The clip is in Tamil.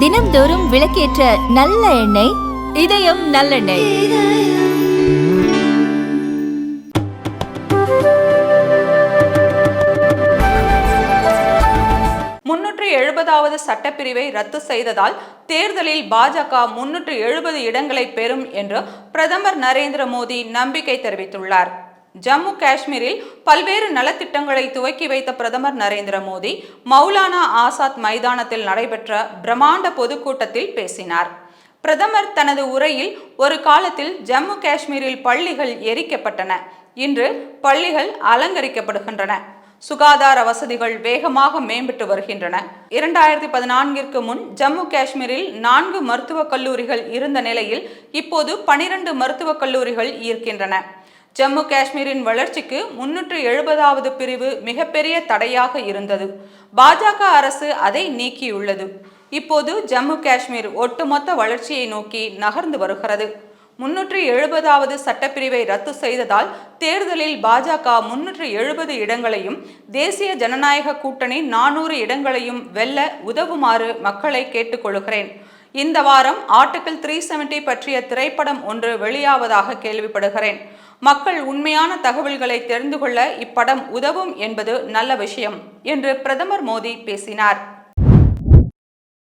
தினம்தோறும் விளக்கேற்ற நல்ல எண்ணெய் இதயம் நல்லெண்ணெய். முன்னூற்று எழுபதாவது சட்டப்பிரிவை ரத்து செய்ததால் தேர்தலில் பாஜக முன்னூற்று எழுபது இடங்களை பெறும் என்று பிரதமர் நரேந்திர மோடி நம்பிக்கை தெரிவித்துள்ளார். ஜம்மு காஷ்மீரில் பல்வேறு நலத்திட்டங்களை துவக்கி வைத்த பிரதமர் நரேந்திர மோடி மௌலானா ஆசாத் மைதானத்தில் நடைபெற்ற பிரம்மாண்ட பொதுக்கூட்டத்தில் பேசினார். பிரதமர் தனது உரையில் ஒரு காலத்தில் ஜம்மு காஷ்மீரில் பள்ளிகள் எரிக்கப்பட்டன. இன்று பள்ளிகள் அலங்கரிக்கப்படுகின்றன. சுகாதார வசதிகள் வேகமாக மேம்பட்டு வருகின்றன. இரண்டாயிரத்தி பதினான்கிற்கு முன் ஜம்மு காஷ்மீரில் நான்கு மருத்துவக் கல்லூரிகள் இருந்த நிலையில் இப்போது பனிரெண்டு மருத்துவக் கல்லூரிகள் இருக்கின்றன ஜம்மு காஷ்மீரின் வளர்ச்சிக்கு முன்னூற்று எழுபதாவது பிரிவு மிகப்பெரிய தடையாக இருந்தது. பாஜக அரசு அதை நீக்கியுள்ளது. இப்போது ஜம்மு காஷ்மீர் ஒட்டுமொத்த வளர்ச்சியை நோக்கி நகர்ந்து வருகிறது. முன்னூற்று எழுபதாவது சட்டப்பிரிவை ரத்து செய்ததால் தேர்தலில் பாஜக முன்னூற்று எழுபது இடங்களையும் தேசிய ஜனநாயக கூட்டணி நானூறு இடங்களையும் வெல்ல உதவுமாறு மக்களை கேட்டுக்கொள்கிறேன். இந்த வாரம் ஆர்டிகிள் த்ரீ செவன்டி பற்றிய திரைப்படம் ஒன்று வெளியாவதாக கேள்விப்படுகிறேன். மக்கள் உண்மையான தகவல்களை தெரிந்து கொள்ள இப்படம் உதவும் என்பது நல்ல விஷயம் என்று பிரதமர் மோடி பேசினார்.